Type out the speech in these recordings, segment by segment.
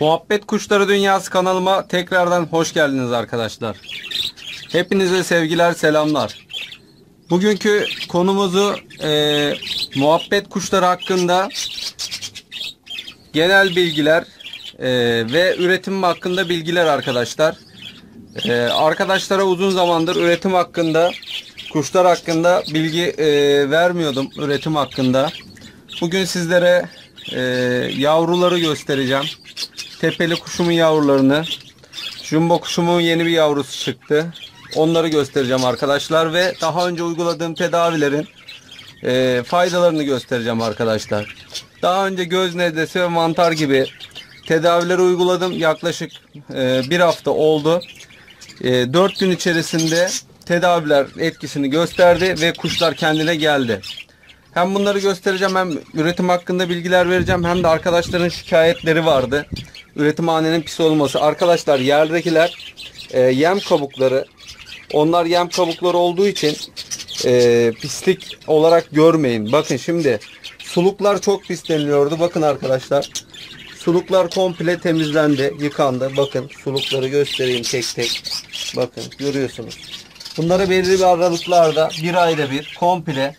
Muhabbet Kuşları Dünyası kanalıma tekrardan hoş geldiniz arkadaşlar. Hepinize sevgiler, selamlar. Bugünkü konumuzu e, muhabbet kuşları hakkında genel bilgiler e, ve üretim hakkında bilgiler arkadaşlar. E, arkadaşlara uzun zamandır üretim hakkında, kuşlar hakkında bilgi e, vermiyordum üretim hakkında. Bugün sizlere e, yavruları göstereceğim. Tepeli kuşumun yavrularını. Jumbo kuşumun yeni bir yavrusu çıktı. Onları göstereceğim arkadaşlar ve daha önce uyguladığım tedavilerin e, faydalarını göstereceğim arkadaşlar. Daha önce göz nezlesi ve mantar gibi tedavileri uyguladım. Yaklaşık e, bir hafta oldu. E, 4 gün içerisinde tedaviler etkisini gösterdi ve kuşlar kendine geldi. Hem bunları göstereceğim hem üretim hakkında bilgiler vereceğim hem de arkadaşların şikayetleri vardı. Üretimhanenin pis olması. Arkadaşlar yerdekiler e, yem kabukları onlar yem kabukları olduğu için e, pislik olarak görmeyin. Bakın şimdi suluklar çok pisleniliyordu. Bakın arkadaşlar. Suluklar komple temizlendi, yıkandı. Bakın sulukları göstereyim tek tek. Bakın görüyorsunuz. Bunları belirli bir aralıklarda bir ayda bir komple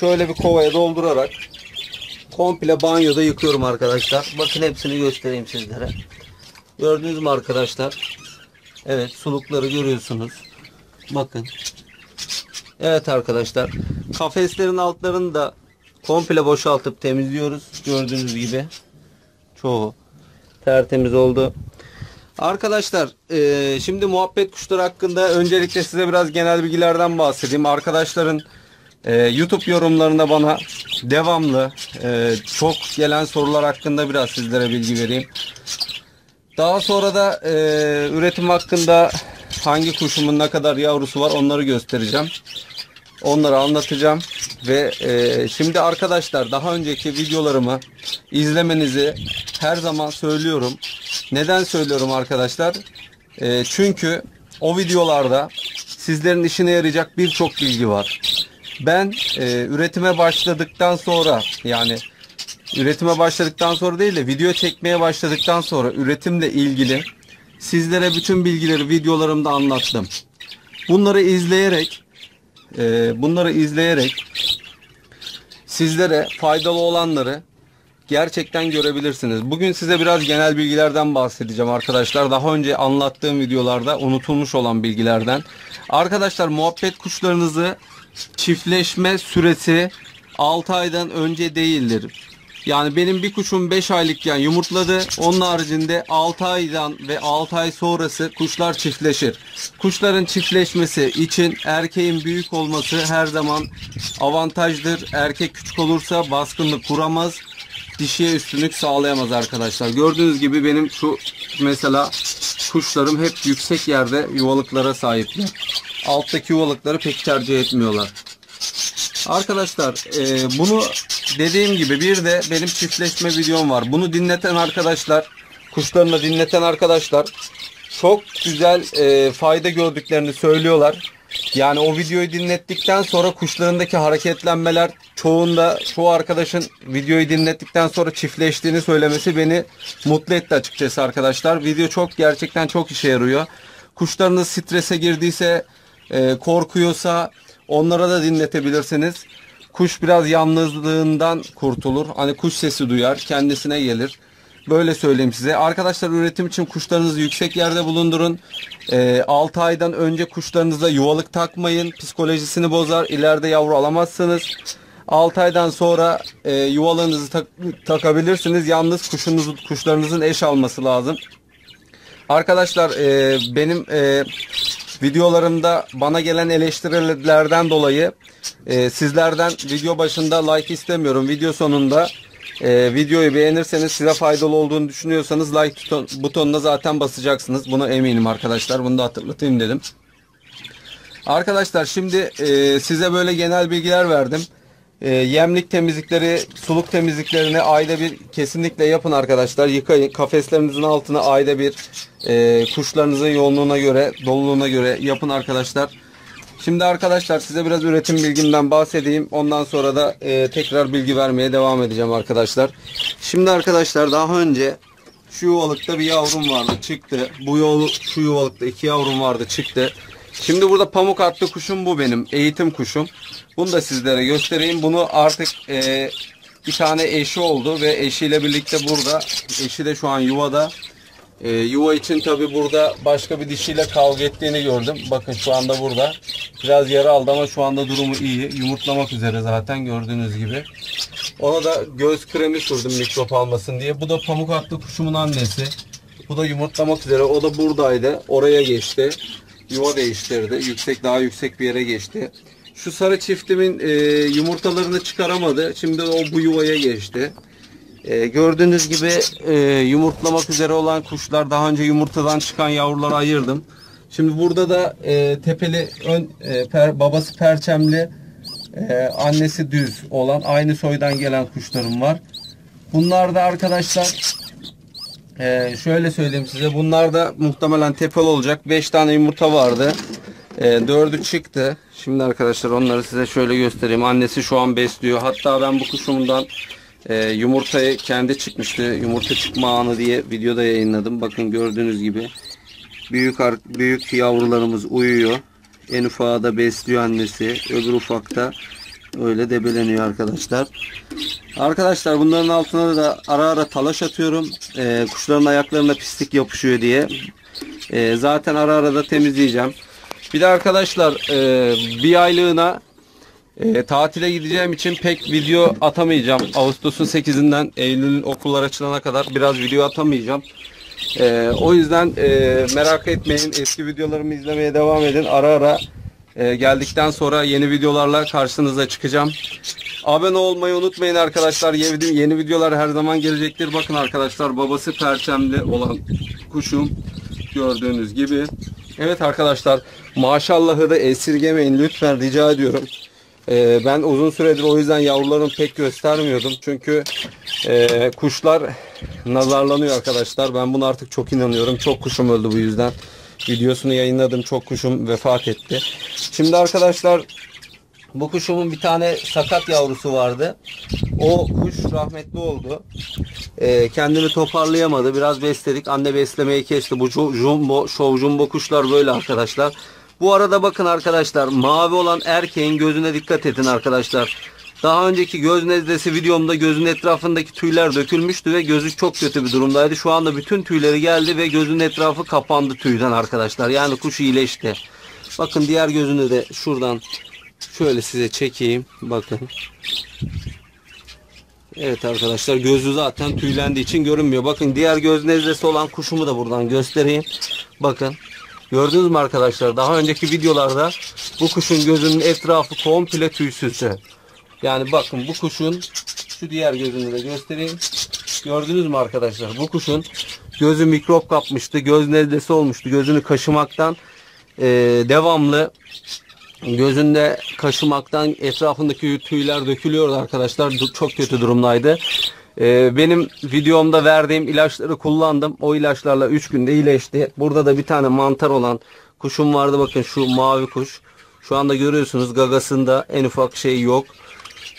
şöyle bir kovaya doldurarak komple banyoda yıkıyorum arkadaşlar. Bakın hepsini göstereyim sizlere. Gördünüz mü arkadaşlar? Evet sulukları görüyorsunuz. Bakın. Evet arkadaşlar. Kafeslerin altlarını da komple boşaltıp temizliyoruz. Gördüğünüz gibi. Çoğu tertemiz oldu. Arkadaşlar e, şimdi muhabbet kuşları hakkında öncelikle size biraz genel bilgilerden bahsedeyim. Arkadaşların e, YouTube yorumlarında bana devamlı e, çok gelen sorular hakkında biraz sizlere bilgi vereyim. Daha sonra da e, üretim hakkında hangi kuşumun ne kadar yavrusu var onları göstereceğim. Onları anlatacağım ve e, şimdi arkadaşlar daha önceki videolarımı izlemenizi her zaman söylüyorum. Neden söylüyorum arkadaşlar? E, çünkü o videolarda sizlerin işine yarayacak birçok bilgi var. Ben e, üretime başladıktan sonra yani üretime başladıktan sonra değil de video çekmeye başladıktan sonra üretimle ilgili sizlere bütün bilgileri videolarımda anlattım. Bunları izleyerek e, bunları izleyerek sizlere faydalı olanları gerçekten görebilirsiniz. Bugün size biraz genel bilgilerden bahsedeceğim arkadaşlar. Daha önce anlattığım videolarda unutulmuş olan bilgilerden. Arkadaşlar muhabbet kuşlarınızı çiftleşme süresi 6 aydan önce değildir. Yani benim bir kuşum 5 aylıkken yumurtladı. Onun haricinde 6 aydan ve 6 ay sonrası kuşlar çiftleşir. Kuşların çiftleşmesi için erkeğin büyük olması her zaman avantajdır. Erkek küçük olursa baskınlık kuramaz. Dişiye üstünlük sağlayamaz arkadaşlar. Gördüğünüz gibi benim şu mesela kuşlarım hep yüksek yerde yuvalıklara sahipler. Alttaki yuvalıkları pek tercih etmiyorlar. Arkadaşlar e, bunu dediğim gibi bir de benim çiftleşme videom var. Bunu dinleten arkadaşlar, kuşlarını dinleten arkadaşlar çok güzel e, fayda gördüklerini söylüyorlar. Yani o videoyu dinlettikten sonra kuşlarındaki hareketlenmeler çoğunda çoğu arkadaşın videoyu dinlettikten sonra çiftleştiğini söylemesi beni mutlu etti açıkçası arkadaşlar. Video çok gerçekten çok işe yarıyor. Kuşlarınız strese girdiyse, e, korkuyorsa onlara da dinletebilirsiniz. Kuş biraz yalnızlığından kurtulur. Hani kuş sesi duyar, kendisine gelir. Böyle söyleyeyim size. Arkadaşlar üretim için kuşlarınızı yüksek yerde bulundurun. E, 6 aydan önce kuşlarınıza yuvalık takmayın. Psikolojisini bozar. İleride yavru alamazsınız. 6 aydan sonra e, yuvalığınızı tak, takabilirsiniz. Yalnız kuşunuz, kuşlarınızın eş alması lazım. Arkadaşlar e, benim e, videolarımda bana gelen eleştirilerden dolayı e, sizlerden video başında like istemiyorum. Video sonunda e, videoyu beğenirseniz size faydalı olduğunu düşünüyorsanız like buton, butonuna zaten basacaksınız. Buna eminim arkadaşlar. Bunu da hatırlatayım dedim. Arkadaşlar şimdi e, size böyle genel bilgiler verdim. E, yemlik temizlikleri, suluk temizliklerini ayda bir kesinlikle yapın arkadaşlar. Yıkayın. Kafeslerinizin altına ayda bir e, kuşlarınızın yoğunluğuna göre, doluluğuna göre yapın arkadaşlar. Şimdi arkadaşlar size biraz üretim bilgimden bahsedeyim. Ondan sonra da e, tekrar bilgi vermeye devam edeceğim arkadaşlar. Şimdi arkadaşlar daha önce Şu yuvalıkta bir yavrum vardı çıktı. Bu yolu, şu yuvalıkta iki yavrum vardı çıktı. Şimdi burada pamuk atlı kuşum bu benim. Eğitim kuşum. Bunu da sizlere göstereyim. Bunu artık e, bir tane eşi oldu ve eşiyle birlikte burada. Eşi de şu an yuvada. E, yuva için tabi burada başka bir dişiyle kavga ettiğini gördüm. Bakın şu anda burada. Biraz yara aldı ama şu anda durumu iyi. Yumurtlamak üzere zaten gördüğünüz gibi. Ona da göz kremi sürdüm mikrop almasın diye. Bu da pamuk atlı kuşumun annesi. Bu da yumurtlamak üzere. O da buradaydı. Oraya geçti. Yuva değiştirdi. Yüksek daha yüksek bir yere geçti. Şu sarı çiftimin e, yumurtalarını çıkaramadı. Şimdi o bu yuvaya geçti. E, gördüğünüz gibi e, yumurtlamak üzere olan kuşlar daha önce yumurtadan çıkan yavruları ayırdım. Şimdi burada da e, tepeli ön e, per, babası perçemli e, annesi düz olan aynı soydan gelen kuşlarım var. Bunlar da arkadaşlar e, şöyle söyleyeyim size bunlar da muhtemelen tepel olacak. 5 tane yumurta vardı. E, 4'ü çıktı. Şimdi arkadaşlar onları size şöyle göstereyim. Annesi şu an besliyor. Hatta ben bu kuşumdan e, yumurtayı kendi çıkmıştı. Yumurta çıkma anı diye videoda yayınladım. Bakın gördüğünüz gibi büyük büyük yavrularımız uyuyor. En ufağı da besliyor annesi. Öbür ufakta öyle debeleniyor arkadaşlar. Arkadaşlar bunların altına da ara ara talaş atıyorum. Ee, kuşların ayaklarına pislik yapışıyor diye. Ee, zaten ara ara da temizleyeceğim. Bir de arkadaşlar e, bir aylığına e, tatile gideceğim için pek video atamayacağım. Ağustos'un 8'inden Eylül'ün okullar açılana kadar biraz video atamayacağım. E, o yüzden e, merak etmeyin. Eski videolarımı izlemeye devam edin. Ara ara e, geldikten sonra yeni videolarla karşınıza çıkacağım. Abone olmayı unutmayın arkadaşlar. Yeni, yeni videolar her zaman gelecektir. Bakın arkadaşlar babası perçemli olan kuşum gördüğünüz gibi. Evet arkadaşlar maşallahı da esirgemeyin lütfen rica ediyorum. Ee, ben uzun süredir o yüzden yavrularımı pek göstermiyordum. Çünkü e, kuşlar nazarlanıyor arkadaşlar. Ben buna artık çok inanıyorum. Çok kuşum öldü bu yüzden. Videosunu yayınladım. Çok kuşum vefat etti. Şimdi arkadaşlar bu kuşumun bir tane sakat yavrusu vardı. O kuş rahmetli oldu. Ee, kendini toparlayamadı. Biraz besledik. Anne beslemeyi kesti. Bu jumbo, show jumbo kuşlar böyle arkadaşlar. Bu arada bakın arkadaşlar mavi olan erkeğin gözüne dikkat edin arkadaşlar. Daha önceki göz nezlesi videomda gözün etrafındaki tüyler dökülmüştü ve gözü çok kötü bir durumdaydı. Şu anda bütün tüyleri geldi ve gözün etrafı kapandı tüyden arkadaşlar. Yani kuş iyileşti. Bakın diğer gözünü de şuradan şöyle size çekeyim. Bakın. Evet arkadaşlar gözü zaten tüylendiği için görünmüyor. Bakın diğer göz nezlesi olan kuşumu da buradan göstereyim. Bakın. Gördünüz mü arkadaşlar? Daha önceki videolarda bu kuşun gözünün etrafı komple tüysüzü. Yani bakın bu kuşun şu diğer gözünü de göstereyim. Gördünüz mü arkadaşlar? Bu kuşun gözü mikrop kapmıştı. Göz nezlesi olmuştu. Gözünü kaşımaktan e, devamlı gözünde kaşımaktan etrafındaki tüyler dökülüyordu arkadaşlar. Çok kötü durumdaydı. Ee, benim videomda verdiğim ilaçları kullandım. O ilaçlarla 3 günde iyileşti. Burada da bir tane mantar olan kuşum vardı. Bakın şu mavi kuş. Şu anda görüyorsunuz gagasında en ufak şey yok.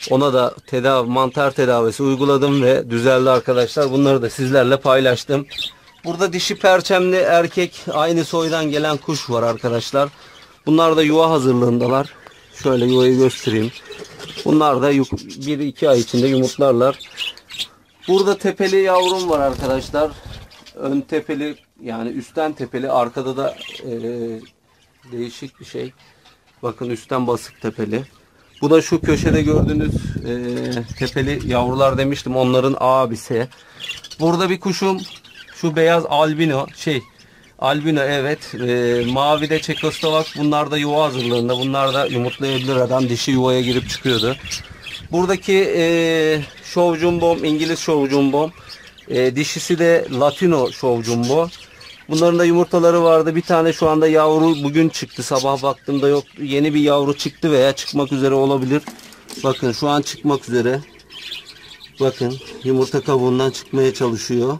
Ona da tedavi, mantar tedavisi uyguladım ve düzeldi arkadaşlar. Bunları da sizlerle paylaştım. Burada dişi perçemli erkek aynı soydan gelen kuş var arkadaşlar. Bunlar da yuva hazırlığındalar. Şöyle yuvayı göstereyim. Bunlar da 1-2 ay içinde yumurtlarlar. Burada tepeli yavrum var arkadaşlar. Ön tepeli yani üstten tepeli arkada da e, değişik bir şey. Bakın üstten basık tepeli. Bu da şu köşede gördüğünüz e, tepeli yavrular demiştim. Onların abisi. Burada bir kuşum şu beyaz albino şey albino evet. E, mavi de Çekoslovak. Bunlar da yuva hazırlığında. Bunlar da yumurtlayabilir adam. Dişi yuvaya girip çıkıyordu. Buradaki e, Jumbo, İngiliz Show Jumbo. E, dişisi de Latino Show Jumbo. Bunların da yumurtaları vardı. Bir tane şu anda yavru bugün çıktı. Sabah baktığımda yok. Yeni bir yavru çıktı veya çıkmak üzere olabilir. Bakın şu an çıkmak üzere. Bakın yumurta kabuğundan çıkmaya çalışıyor.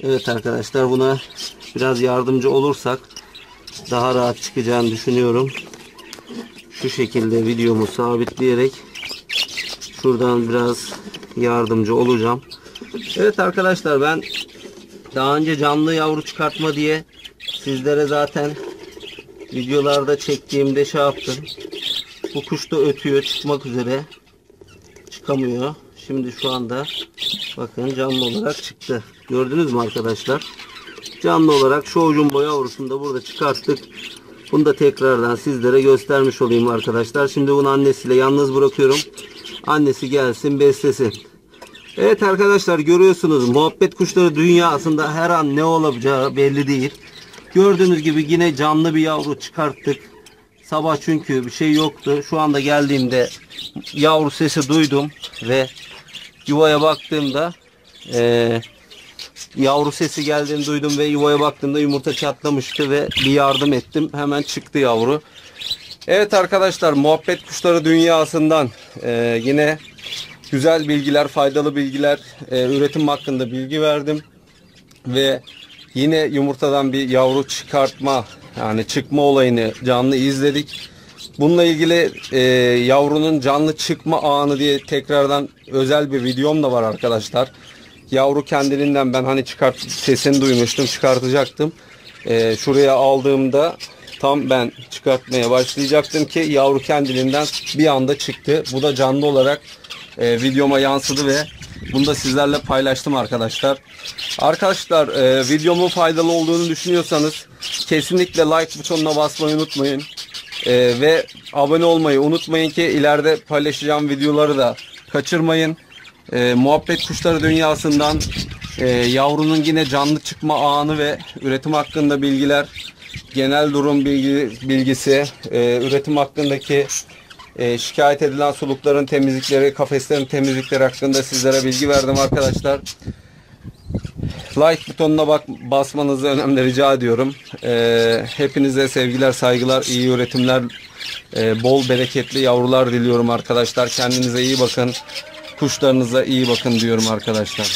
Evet arkadaşlar buna biraz yardımcı olursak daha rahat çıkacağını düşünüyorum. Şu şekilde videomu sabitleyerek şuradan biraz yardımcı olacağım. Evet arkadaşlar ben daha önce canlı yavru çıkartma diye sizlere zaten videolarda çektiğimde şey yaptım. Bu kuş da ötüyor çıkmak üzere. Çıkamıyor. Şimdi şu anda bakın canlı olarak çıktı. Gördünüz mü arkadaşlar? Canlı olarak şu jumbo yavrusunu da burada çıkarttık. Bunu da tekrardan sizlere göstermiş olayım arkadaşlar. Şimdi bunu annesiyle yalnız bırakıyorum. Annesi gelsin beslesin. Evet arkadaşlar görüyorsunuz muhabbet kuşları dünyasında her an ne olacağı belli değil. Gördüğünüz gibi yine canlı bir yavru çıkarttık. Sabah çünkü bir şey yoktu. Şu anda geldiğimde yavru sesi duydum ve yuvaya baktığımda eee, yavru sesi geldiğini duydum ve yuvaya baktığımda yumurta çatlamıştı ve bir yardım ettim. Hemen çıktı yavru. Evet arkadaşlar muhabbet kuşları dünyasından eee, yine güzel bilgiler, faydalı bilgiler, eee, üretim hakkında bilgi verdim ve yine yumurtadan bir yavru çıkartma yani çıkma olayını canlı izledik. Bununla ilgili e, yavrunun canlı çıkma anı diye tekrardan özel bir videom da var arkadaşlar. Yavru kendiliğinden ben hani çıkart sesini duymuştum çıkartacaktım. E, şuraya aldığımda tam ben çıkartmaya başlayacaktım ki yavru kendiliğinden bir anda çıktı. Bu da canlı olarak e, videoma yansıdı ve bunu da sizlerle paylaştım arkadaşlar. Arkadaşlar e, videomun faydalı olduğunu düşünüyorsanız kesinlikle like butonuna basmayı unutmayın. E, ve abone olmayı unutmayın ki ileride paylaşacağım videoları da kaçırmayın. E, muhabbet kuşları dünyasından e, yavrunun yine canlı çıkma anı ve üretim hakkında bilgiler, genel durum bilgi, bilgisi, e, üretim hakkındaki e, şikayet edilen sulukların temizlikleri, kafeslerin temizlikleri hakkında sizlere bilgi verdim arkadaşlar. Like butonuna bak basmanızı önemli rica ediyorum. E, hepinize sevgiler, saygılar, iyi üretimler, e, bol bereketli yavrular diliyorum arkadaşlar. Kendinize iyi bakın. Kuşlarınıza iyi bakın diyorum arkadaşlar.